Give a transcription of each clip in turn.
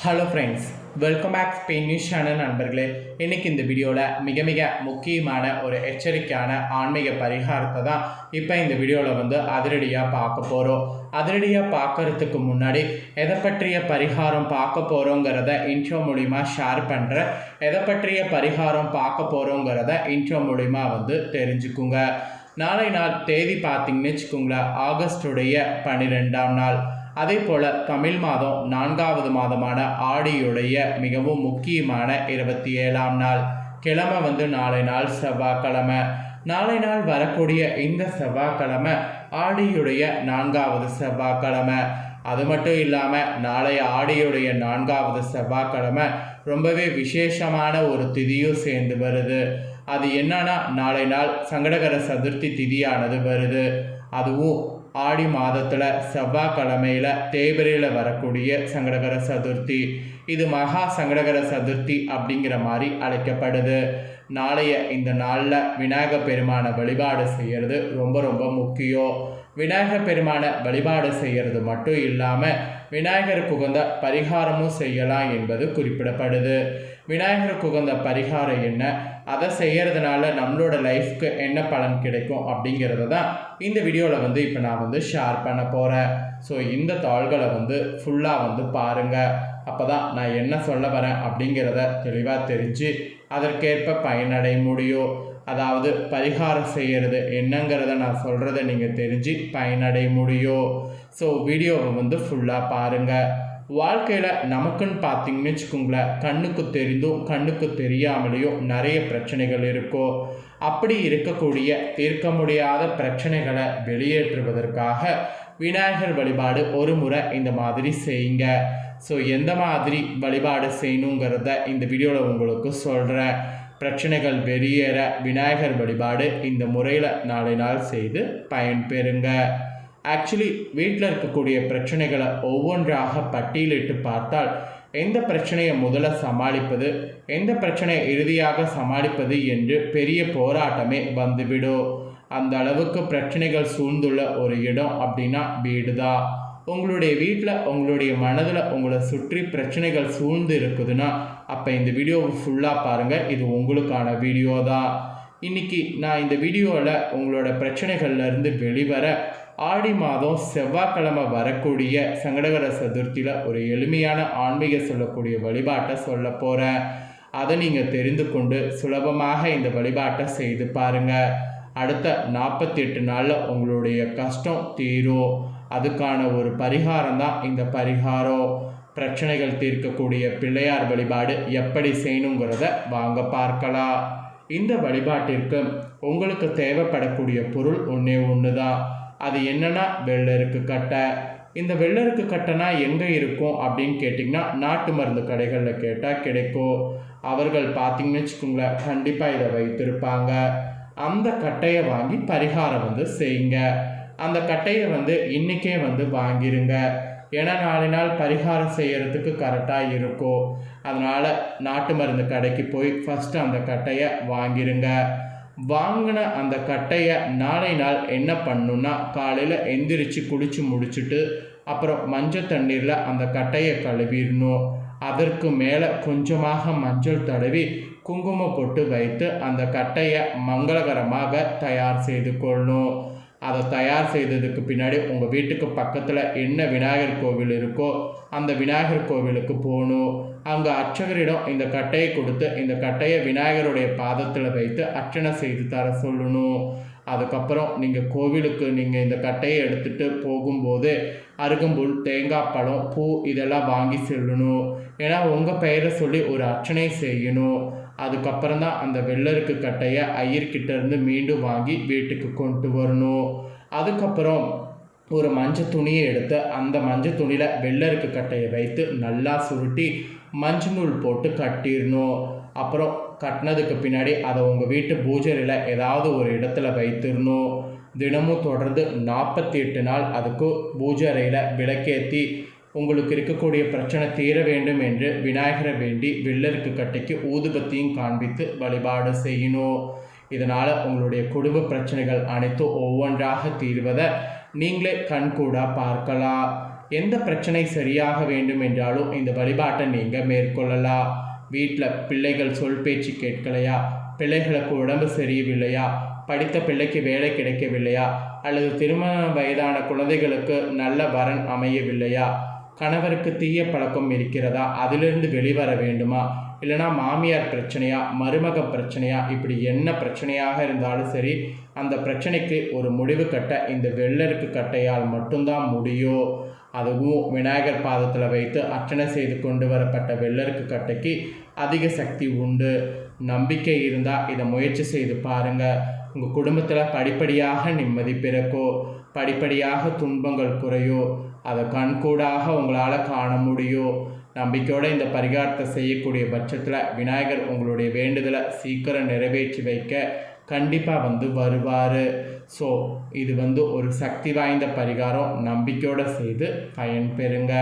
Hello friends welcome back Spain news channel நண்பர்களே. இன்றைக்கி இந்த வீடியோவில் மிக மிக முக்கியமான ஒரு எச்சரிக்கையான ஆன்மீக பரிகாரத்தை தான் இப்போ இந்த வீடியோவில் வந்து அதிரடியாக பார்க்க போகிறோம் அதிரடியாக பார்க்கறதுக்கு முன்னாடி எதை பற்றிய பரிகாரம் பார்க்க போகிறோங்கிறத இன்ட்ரோ மூலிமா ஷேர் பண்ணுறேன் எதை பற்றிய பரிகாரம் பார்க்க போகிறோங்கிறத இன்ட்ரோ மூலிமா வந்து தெரிஞ்சுக்குங்க. நாளை நாள் தேதி பார்த்தீங்கன்னு வச்சுக்கோங்களேன் ஆகஸ்டுடைய பன்னிரெண்டாம் நாள். அதே போல் தமிழ் மாதம் நான்காவது மாதமான ஆடியுடைய மிகவும் முக்கியமான இருபத்தி ஏழாம் நாள். கிழமை வந்து நாளை நாள் செவ்வாய்க்கிழமை. நாளை நாள் வரக்கூடிய இந்த செவ்வாய்க்கிழமை ஆடியுடைய நான்காவது செவ்வாய்க்கிழமை. அது மட்டும் இல்லாமல் நாளைய ஆடியுடைய நான்காவது செவ்வாய்க்கிழமை ரொம்பவே விசேஷமான ஒரு திதியும் சேர்ந்து வருது. அது என்னன்னா நாளை நாள் சங்கடகர சதுர்த்தி திதியானது வருது. அதுவும் ஆடி மாதத்தில் செவ்வாய்க்கிழமையில் தேய்பிரையில் வரக்கூடிய சங்கடகர சதுர்த்தி. இது மகா சங்கடகர சதுர்த்தி அப்படிங்கிற மாதிரி அழைக்கப்படுது. நாளைய இந்த நாளில் விநாயகர் பெருமானை வழிபாடு செய்கிறது ரொம்ப ரொம்ப முக்கியம். விநாயகர் பெருமானை வழிபாடு செய்கிறது மட்டும் இல்லாமல் விநாயகருக்கு உகந்த பரிகாரமும் செய்யலாம் என்பது குறிப்பிடப்படுது. விநாயகருக்கு உகந்த பரிகாரம் என்ன? அதை செய்கிறதுனால நம்மளோட லைஃப்க்கு என்ன பலன் கிடைக்கும் அப்படிங்கிறத தான் இந்த வீடியோவில் வந்து இப்போ நான் வந்து ஷேர் பண்ண போகிறேன் ஸோ இந்த தாள்களை வந்து ஃபுல்லாக வந்து பாருங்கள் அப்போ தான் நான் என்ன சொல்ல வரேன் அப்படிங்கிறத தெளிவாக தெரிஞ்சு அதற்கேற்ப பயனடைய முடியும் அதாவது பரிகாரம் செய்கிறது என்னங்கிறத நான் சொல்கிறத நீங்கள் தெரிஞ்சு பயனடைய முடியும் ஸோ வீடியோவை வந்து ஃபுல்லாக பாருங்கள் வாழ்க்கையில் நமக்குன்னு பார்த்தீங்கன்னு வச்சுக்கோங்களேன் கண்ணுக்கு தெரிந்தும் கண்ணுக்கு தெரியாமலேயும் நிறைய பிரச்சனைகள் இருக்கும் அப்படி இருக்கக்கூடிய தீர்க்க முடியாத பிரச்சனைகளை வெளியேற்றுவதற்காக விநாயகர் வழிபாடு ஒரு முறை இந்த மாதிரி செய்யுங்க. ஸோ எந்த மாதிரி வழிபாடு செய்யணுங்கிறத இந்த வீடியோவில் உங்களுக்கு சொல்கிறேன் பிரச்சனைகள் வெளியேற விநாயகர் வழிபாடு இந்த முறையில் நாளை நாள் செய்து பயன்பெறுங்க ஆக்சுவலி வீட்டில் இருக்கக்கூடிய பிரச்சனைகளை ஒவ்வொன்றாக பட்டியலிட்டு பார்த்தால் எந்த பிரச்சனையை முதல்ல சமாளிப்பது எந்த பிரச்சனையை இறுதியாக சமாளிப்பது என்று பெரிய போராட்டமே வந்துவிடும். அந்த அளவுக்கு பிரச்சனைகள் சூழ்ந்துள்ள ஒரு இடம் அப்படின்னா வீடு தான் உங்களுடைய வீட்டில் உங்களுடைய மனதில் உங்களை சுற்றி பிரச்சனைகள் சூழ்ந்து இருக்குதுன்னா அப்போ இந்த வீடியோவை ஃபுல்லாக பாருங்கள் இது உங்களுக்கான வீடியோ தான் இன்றைக்கி நான் இந்த வீடியோவில் உங்களோட பிரச்சனைகள்லேருந்து வெளிவர ஆடி மாதம் செவ்வாய்க்கிழமை வரக்கூடிய சங்கடகர சதுர்த்தியில் ஒரு எளிமையான ஆன்மீக சொல்லக்கூடிய வழிபாட்டை சொல்ல போகிறேன் அதை நீங்கள் தெரிந்து கொண்டு சுலபமாக இந்த வழிபாட்டை செய்து பாருங்கள் அடுத்த நாற்பத்தி எட்டு நாளில் உங்களுடைய கஷ்டம் தீரும். அதுக்கான ஒரு பரிகாரம் தான் இந்த பரிகாரம். பிரச்சனைகள் தீர்க்கக்கூடிய பிள்ளையார் வழிபாடு எப்படி செய்யணுங்கிறத வாங்க பார்க்கலாம். இந்த வழிபாட்டிற்கு உங்களுக்கு தேவைப்படக்கூடிய பொருள் ஒன்றே ஒன்று தான் அது என்னென்னா வெள்ளருக்கு கட்டை. இந்த வெள்ளருக்கு கட்டைனா எங்கே இருக்கும் அப்படின்னு கேட்டிங்கன்னா நாட்டு மருந்து கடைகளில் கேட்டால் கிடைக்கும். அவர்கள் பார்த்தீங்கன்னு வச்சுக்கோங்களேன் கண்டிப்பாக இதை வைத்திருப்பாங்க. அந்த கட்டையை வாங்கி பரிகாரம் வந்து செய்யுங்க. அந்த கட்டையை வந்து இன்றைக்கே வந்து வாங்கிருங்க. ஏன்னா நாலு நாள் பரிகாரம் செய்கிறதுக்கு கரெக்டாக இருக்கும். அதனால் நாட்டு மருந்து கடைக்கு போய் ஃபஸ்ட்டு அந்த கட்டையை வாங்கிருங்க. வாங்கின அந்த கட்டையை நாளை நாள் என்ன பண்ணுன்னா காலையில் எந்திரிச்சு குளித்து முடிச்சுட்டு அப்புறம் மஞ்சள் தண்ணீரில் அந்த கட்டையை கழுவிடணும். அதற்கு மேலே கொஞ்சமாக மஞ்சள் தடவி குங்குமம் போட்டு வைத்து அந்த கட்டையை மங்களகரமாக தயார் செய்து கொள்ளணும். அதை தயார் செய்ததுக்கு பின்னாடி உங்கள் வீட்டுக்கு பக்கத்தில் என்ன விநாயகர் கோவில் இருக்கோ அந்த விநாயகர் கோவிலுக்கு போகணும். அங்கே அர்ச்சகரிடம் இந்த கட்டையை கொடுத்து இந்த கட்டையை விநாயகருடைய பாதத்தில் வைத்து அர்ச்சனை செய்து தர சொல்லணும். அதுக்கப்புறம் நீங்கள் கோவிலுக்கு நீங்கள் இந்த கட்டையை எடுத்துகிட்டு போகும்போது அருகம்புல் தேங்காய் பழம் பூ இதெல்லாம் வாங்கி செல்லணும். ஏன்னா உங்கள் பெயரை சொல்லி ஒரு அர்ச்சனை செய்யணும். அதுக்கப்புறம் தான் அந்த வெள்ளருக்கு கட்டையை ஐயர்கிட்ட இருந்து மீண்டும் வாங்கி வீட்டுக்கு கொண்டு வரணும். அதுக்கப்புறம் ஒரு மஞ்சள் துணியை எடுத்து அந்த மஞ்சள் துணியில் வெள்ளருக்கு கட்டையை வைத்து நல்லா சுருட்டி மஞ்சள் நூல் போட்டு கட்டிடணும். அப்புறம் கட்டினதுக்கு பின்னாடி அதை உங்கள் வீட்டு பூஜரியில் ஏதாவது ஒரு இடத்துல வைத்திடணும். தினமும் தொடர்ந்து நாற்பத்தி எட்டு நாள் அதுக்கு பூஜை அறையில் விளக்கேற்றி உங்களுக்கு இருக்கக்கூடிய பிரச்சனை தீர வேண்டும் என்று விநாயகரை வேண்டி வெள்ளருக்கு கட்டைக்கு ஊதுபத்தியும் காண்பித்து வழிபாடு செய்யணும் இதனால் உங்களுடைய குடும்ப பிரச்சனைகள் அனைத்தும் ஒவ்வொன்றாக தீர்வதை நீங்களே கண்கூடாக பார்க்கலாம். எந்த பிரச்சனை சரியாக வேண்டும் என்றாலும் இந்த வழிபாட்டை நீங்கள் மேற்கொள்ளலாம். வீட்டில் பிள்ளைகள் சொல் பேச்சு கேட்கலையா? பிள்ளைகளுக்கு உடம்பு சரியவில்லையா படித்த பிள்ளைக்கு வேலை கிடைக்கவில்லையா? அல்லது திருமண வயதான குழந்தைகளுக்கு நல்ல வரன் அமையவில்லையா? கணவருக்கு தீய பழக்கம் இருக்கிறதா? அதிலிருந்து வெளிவர வேண்டுமா? இல்லைனா மாமியார் பிரச்சனையா? மருமக பிரச்சனையா? இப்படி என்ன பிரச்சனையாக இருந்தாலும் சரி அந்த பிரச்சனைக்கு ஒரு முடிவு கட்ட இந்த வெள்ளருக்கு கட்டையால் மட்டும்தான் முடியும் அதுவும் விநாயகர் பாதத்தில் வைத்து அர்ச்சனை செய்து கொண்டு வரப்பட்ட வெள்ளருக்கு கட்டைக்கு அதிக சக்தி உண்டு. நம்பிக்கை இருந்தால் இதை முயற்சி செய்து பாருங்கள் உங்கள் குடும்பத்தில் படிப்படியாக நிம்மதி பிறக்கோ? படிப்படியாக துன்பங்கள் குறையோ? அதை கண்கூடாக உங்களால் காண முடியும். நம்பிக்கையோடு இந்த பரிகாரத்தை செய்யக்கூடிய பட்சத்தில் விநாயகர் உங்களுடைய வேண்டுதலை சீக்கிரம் நிறைவேற்றி வைக்க கண்டிப்பாக வந்து வருவார். ஸோ இது வந்து ஒரு சக்தி வாய்ந்த பரிகாரம். நம்பிக்கையோடு செய்து பயன்பெறுங்க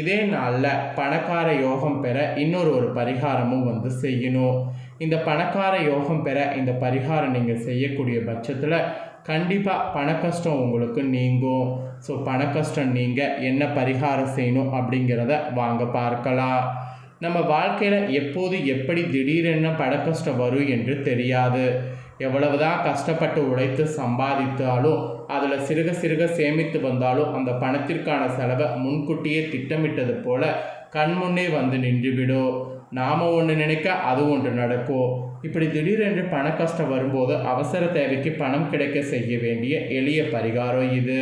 இதே நாளில் பணக்கார யோகம் பெற இன்னொரு ஒரு பரிகாரமும் வந்து செய்யணும். இந்த பணக்கார யோகம் பெற இந்த பரிகாரம் நீங்கள் செய்யக்கூடிய பட்சத்தில் கண்டிப்பாக பண கஷ்டம் உங்களுக்கு நீங்கும். ஸோ பண கஷ்டம் நீங்கள் என்ன பரிகாரம் செய்யணும் அப்படிங்கிறத வாங்க பார்க்கலாம். நம்ம வாழ்க்கையில் எப்போது எப்படி திடீரென பண கஷ்டம் வரும் என்று தெரியாது. எவ்வளவுதான் கஷ்டப்பட்டு உழைத்து சம்பாதித்தாலும் அதில் சிறுக சிறுக சேமித்து வந்தாலும் அந்த பணத்திற்கான செலவை முன்கூட்டியே திட்டமிட்டது போல கண்முன்னே வந்து நின்றுவிடும். நாம் ஒன்று நினைக்க அது ஒன்று நடக்கும். இப்படி திடீரென்று பண கஷ்டம் வரும்போது அவசர தேவைக்கு பணம் கிடைக்க செய்ய வேண்டிய எளிய பரிகாரம் இது.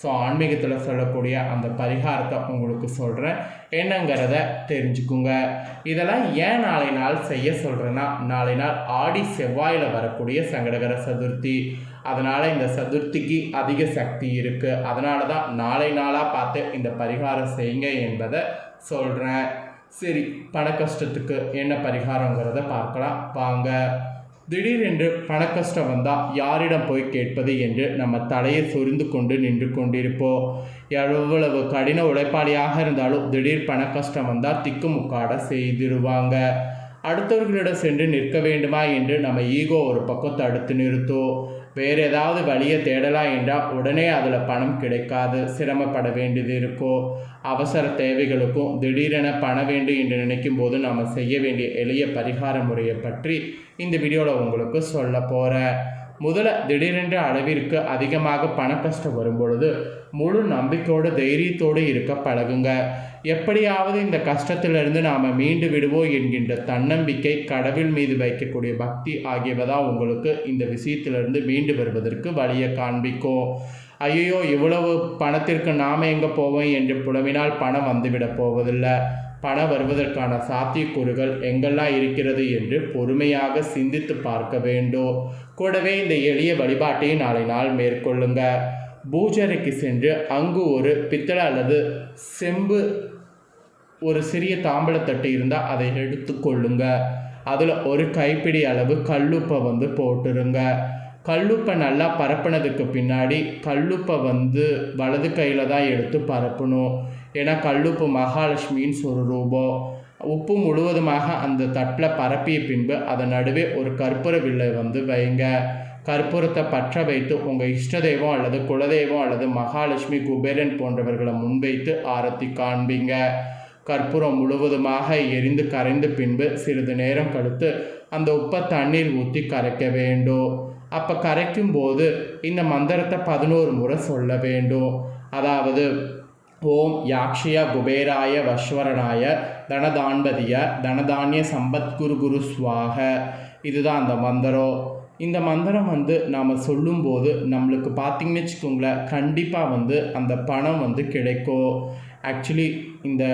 ஸோ ஆன்மீகத்தில் சொல்லக்கூடிய அந்த பரிகாரத்தை உங்களுக்கு சொல்கிறேன் என்னங்கிறத தெரிஞ்சுக்குங்க. இதெல்லாம் ஏன் நாளை நாள் செய்ய சொல்கிறேன்னா நாளை நாள் ஆடி செவ்வாயில் வரக்கூடிய சங்கடகர சதுர்த்தி. அதனால் இந்த சதுர்த்திக்கு அதிக சக்தி இருக்குது அதனால தான் நாளை நாளாக பார்த்து இந்த பரிகாரம் செய்யுங்க என்பதை சொல்கிறேன் சரி பண கஷ்டத்துக்கு என்ன பரிகாரங்கிறத பார்க்கலாம். வாங்க. திடீரென்று பண கஷ்டம் வந்தால் யாரிடம் போய் கேட்பது என்று நம்ம தலையை சொரிந்து கொண்டு நின்று கொண்டிருப்போம். எவ்வளவு கடின உழைப்பாளியாக இருந்தாலும் திடீர் பண கஷ்டம் வந்தால் திக்குமுக்காட செய்திருவாங்க அடுத்தவர்களிடம் சென்று நிற்க வேண்டுமா என்று நம்ம ஈகோ ஒரு பக்கம் தடுத்து நிறுத்தோம். வேறு ஏதாவது வழியை தேடலாம் என்றால் உடனே அதில் பணம் கிடைக்காது சிரமப்பட வேண்டியது இருக்கோ? அவசர தேவைகளுக்கும் திடீரென பண வேண்டும் என்று நினைக்கும் போது நாம் செய்ய வேண்டிய எளிய பரிகார முறையை பற்றி இந்த வீடியோவில் உங்களுக்கு சொல்ல போகிறேன் முதல்ல திடீரென்ற அளவிற்கு அதிகமாக பண கஷ்டம் வரும்பொழுது முழு நம்பிக்கையோடு தைரியத்தோடு இருக்க பழகுங்க. எப்படியாவது இந்த கஷ்டத்திலிருந்து நாம் மீண்டு விடுவோம் என்கின்ற தன்னம்பிக்கை கடவுள் மீது வைக்கக்கூடிய பக்தி ஆகியவை தான் உங்களுக்கு இந்த விஷயத்திலிருந்து மீண்டு வருவதற்கு வழியை காண்பிக்கும். ஐயோ இவ்வளவு பணத்திற்கு நாம் எங்கே போவோம் என்று புலவினால் பணம் வந்துவிடப் போவதில்லை. பணம் வருவதற்கான சாத்தியக்கூறுகள் எங்கெல்லாம் இருக்கிறது என்று பொறுமையாக சிந்தித்து பார்க்க வேண்டும். கூடவே இந்த எளிய வழிபாட்டை நாளை நாள் மேற்கொள்ளுங்க. பூஜரைக்கு சென்று அங்கு ஒரு பித்தளை அல்லது செம்பு ஒரு சிறிய தாம்பளத்தட்டு இருந்தால் அதை எடுத்துக்கொள்ளுங்க அதில் ஒரு கைப்பிடி அளவு கல்லுப்பை வந்து போட்டுருங்க. கல்லுப்பை நல்லா பரப்புனதுக்கு பின்னாடி கல்லுப்பை வந்து வலது கையில் தான் எடுத்து பரப்பணும். ஏன்னா கல்லுப்பு மகாலட்சுமின்னு ஒரு ரூபம். உப்பு முழுவதுமாக அந்த தட்டில் பரப்பிய பின்பு அதன் நடுவே ஒரு கற்பூர வில்லை வந்து வைங்க. கற்பூரத்தை பற்ற வைத்து உங்கள் இஷ்ட தெய்வம் அல்லது குலதெய்வம் அல்லது மகாலட்சுமி குபேரன் போன்றவர்களை முன்வைத்து ஆரத்தி காண்பீங்க. கற்பூரம் முழுவதுமாக எரிந்து கரைந்த பின்பு சிறிது நேரம் கழித்து அந்த உப்பை தண்ணீர் ஊற்றி கரைக்க வேண்டும். அப்போ கரைக்கும் போது இந்த மந்திரத்தை பதினோரு முறை சொல்ல வேண்டும். அதாவது ஓம் யாக்ஷிய குபேராய வஸ்வரனாய தனதான்பதிய தனதானிய சம்பத்குரு குரு சுவாக. இதுதான் அந்த மந்திரம். இந்த மந்திரம் வந்து நாம் சொல்லும்போது நம்மளுக்கு பார்த்திங்கன்னு வச்சுக்கோங்களேன் கண்டிப்பாக வந்து அந்த பணம் வந்து கிடைக்கும். ஆக்சுவலி இந்த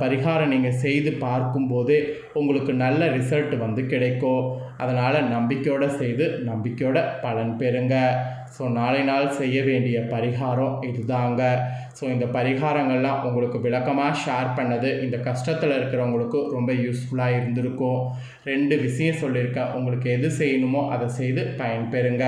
பரிகாரம் நீங்கள் செய்து பார்க்கும்போது உங்களுக்கு நல்ல ரிசல்ட் வந்து கிடைக்கும். அதனால் நம்பிக்கையோடு செய்து நம்பிக்கையோட பலன் பெறுங்க. ஸோ நாளை நாள் செய்ய வேண்டிய பரிகாரம் இதுதாங்க. ஸோ இந்த பரிகாரங்கள்லாம் உங்களுக்கு விளக்கமாக ஷேர் பண்ணது இந்த கஷ்டத்தில் இருக்கிறவங்களுக்கு ரொம்ப யூஸ்ஃபுல்லாக இருந்திருக்கும். ரெண்டு விஷயம் சொல்லியிருக்கேன். உங்களுக்கு எது செய்யணுமோ அதை செய்து பயன்பெறுங்க.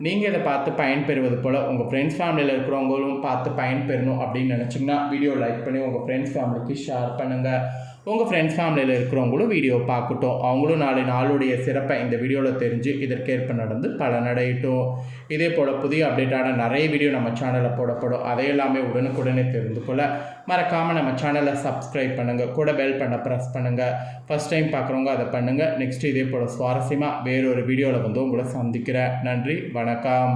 நீங்கள் இதை பார்த்து பயன்பெறுவது போல் உங்கள் ஃப்ரெண்ட்ஸ் ஃபேமிலியில் இருக்கிறவங்களும் பார்த்து பயன்பெறணும் அப்படின்னு நினச்சிங்கன்னா வீடியோ லைக் பண்ணி உங்கள் ஃப்ரெண்ட்ஸ் ஃபேமிலிக்கு ஷேர் பண்ணுங்கள் உங்கள் ஃப்ரெண்ட்ஸ் ஃபேமிலியில் இருக்கிறவங்களும் வீடியோ பார்க்கட்டும். அவங்களும் நாளை நாளுடைய சிறப்பை இந்த வீடியோவில் தெரிஞ்சு இதற்கேற்ப நடந்து பலனடையட்டும். இதே போல் புதிய அப்டேட்டான நிறைய வீடியோ நம்ம சேனலில் போடப்படும். அதையெல்லாமே உடனுக்குடனே தெரிந்து கொள்ள மறக்காமல் நம்ம சேனலை சப்ஸ்கிரைப் பண்ணுங்கள் கூட பெல் பண்ண ப்ரெஸ் பண்ணுங்கள் ஃபஸ்ட் டைம் பார்க்குறவங்க அதை பண்ணுங்கள் நெக்ஸ்ட் இதே போல் சுவாரஸ்யமாக வேறொரு வீடியோவில் வந்து உங்களை சந்திக்கிறேன். நன்றி. வணக்கம்.